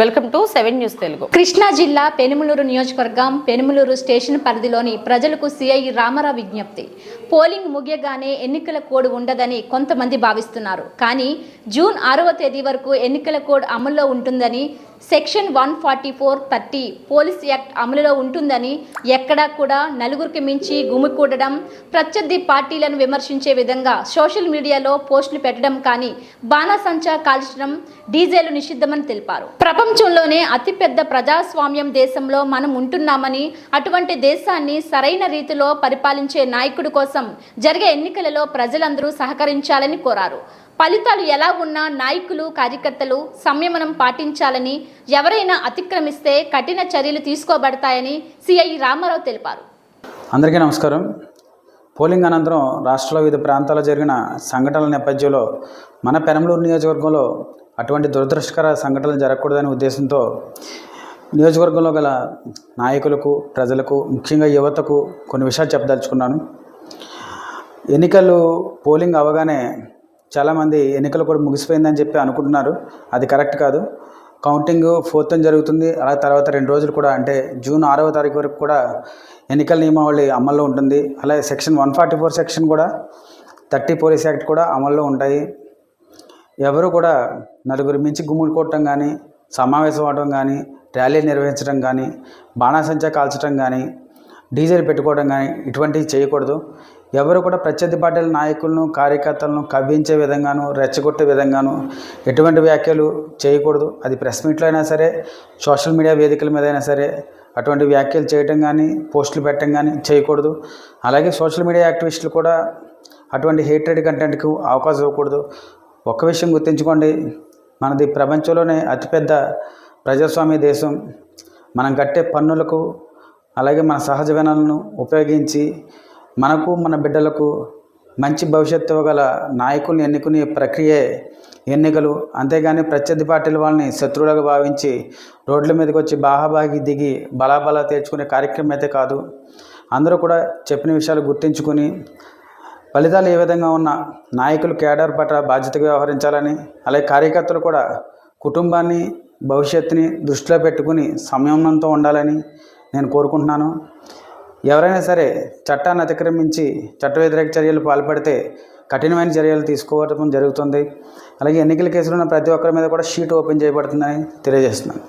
Welcome to seven news Telugu. Krishna జిల్లా పెనుమలూరు నియోజకవర్గం Penumaluru station పరిధిలోని ప్రజలకు సిఐ రామారావు విజ్ఞప్తి. పోలింగ్ ముగియగానే ఎన్నికల కోడ్ ఉండదని కొంతమంది భావిస్తున్నారు. కానీ జూన్ ఆరవ తేదీ వరకు ఎన్నికల కోడ్ అమల్లో ఉంటుందని section one forty four thirty police act అమలులో ఉంటుందని ఎక్కడా కూడా నలుగురికి మించి గుమికూడడం ప్రత్యర్థి పార్టీలను విమర్శించే విధంగా సోషల్ మీడియాలో పోస్టులు పెట్టడం కానీ బాణాసంచా కాల్చడం డీజేలు నిషిద్ధమని తెలిపారు. ప్రపంచంలోనే అతిపెద్ద ప్రజాస్వామ్యం దేశంలో మనం ఉంటున్నామని అటువంటి దేశాన్ని సరైన రీతిలో పరిపాలించే నాయకుడి కోసం జరిగే ఎన్నికలలో ప్రజలందరూ సహకరించాలని కోరారు. ఫలితాలు ఎలా ఉన్నా నాయకులు కార్యకర్తలు సంయమనం పాటించాలని ఎవరైనా అతిక్రమిస్తే కఠిన చర్యలు తీసుకోబడతాయని సిఐ రామారావు తెలిపారు. అందరికీ నమస్కారం. పోలింగ్ అనంతరం రాష్ట్రంలో వివిధ ప్రాంతాల్లో జరిగిన సంఘటనల నేపథ్యంలో మన పెనమలూరు నియోజకవర్గంలో అటువంటి దురదృష్టకర సంఘటనలు జరగకూడదనే ఉద్దేశంతో నియోజకవర్గంలో గల నాయకులకు ప్రజలకు ముఖ్యంగా యువతకు కొన్ని విషయాలు చెప్పదలుచుకున్నాను. ఎన్నికలు పోలింగ్ అవగానే చాలామంది ఎన్నికలు కూడా ముగిసిపోయిందని చెప్పి అనుకుంటున్నారు. అది కరెక్ట్ కాదు. కౌంటింగ్ ఫోర్త్ జరుగుతుంది. అలా తర్వాత రెండు రోజులు కూడా అంటే జూన్ ఆరవ తారీఖు వరకు కూడా ఎన్నికల నియమావళి అమల్లో ఉంటుంది. అలాగే section one forty four section కూడా థర్టీ పోలీస్ యాక్ట్ కూడా అమల్లో ఉంటాయి. ఎవరు కూడా నలుగురు మించి గుమ్ములు కొట్టడం కానీ సమావేశం అవడం కానీ ర్యాలీ నిర్వహించడం కానీ బాణాసంచా కాల్చడం కానీ డీజిల్ పెట్టుకోవడం కానీ ఇటువంటివి చేయకూడదు. ఎవరు కూడా ప్రత్యర్థి పార్టీల నాయకులను కార్యకర్తలను కవ్వించే విధంగాను రెచ్చగొట్టే విధంగాను ఎటువంటి వ్యాఖ్యలు చేయకూడదు. అది ప్రెస్ మీట్లో అయినా సరే సోషల్ మీడియా వేదికల మీద అయినా సరే అటువంటి వ్యాఖ్యలు చేయటం కానీ పోస్టులు పెట్టడం కానీ చేయకూడదు. అలాగే సోషల్ మీడియా యాక్టివిస్టులు కూడా అటువంటి హేటెడ్ కంటెంట్కు అవకాశం ఇవ్వకూడదు. ఒక్క విషయం గుర్తుంచుకోండి మనది ప్రపంచంలోనే అతిపెద్ద ప్రజాస్వామ్య దేశం. మనం కట్టే పన్నులకు అలాగే మన సహజ వనరులను ఉపయోగించి మనకు మన బిడ్డలకు మంచి భవిష్యత్తు గల నాయకుల్ని ఎన్నుకునే ప్రక్రియే ఎన్నికలు. అంతేగాని ప్రత్యర్థి పార్టీల వాళ్ళని శత్రువులుగా భావించి రోడ్ల మీదకి వచ్చి బాహాబాగి దిగి బలాబలా తీర్చుకునే కార్యక్రమం అయితే కాదు. అందరూ కూడా చెప్పిన విషయాలు గుర్తించుకుని ఫలితాలు ఏ విధంగా ఉన్న నాయకులు కేడర్ పట్ల బాధ్యతగా వ్యవహరించాలని అలాగే కార్యకర్తలు కూడా కుటుంబాన్ని భవిష్యత్తుని దృష్టిలో పెట్టుకుని సంయమనంతో ఉండాలని నేను కోరుకుంటున్నాను. ఎవరైనా సరే చట్టాన్ని అతిక్రమించి చట్ట వ్యతిరేక చర్యలు పాల్పడితే కఠినమైన చర్యలు తీసుకోవడం జరుగుతుంది. అలాగే ఎన్నికల కేసులో ఉన్న ప్రతి ఒక్కరి మీద కూడా షీట్ ఓపెన్ చేయబడుతుందని తెలియజేస్తున్నాను.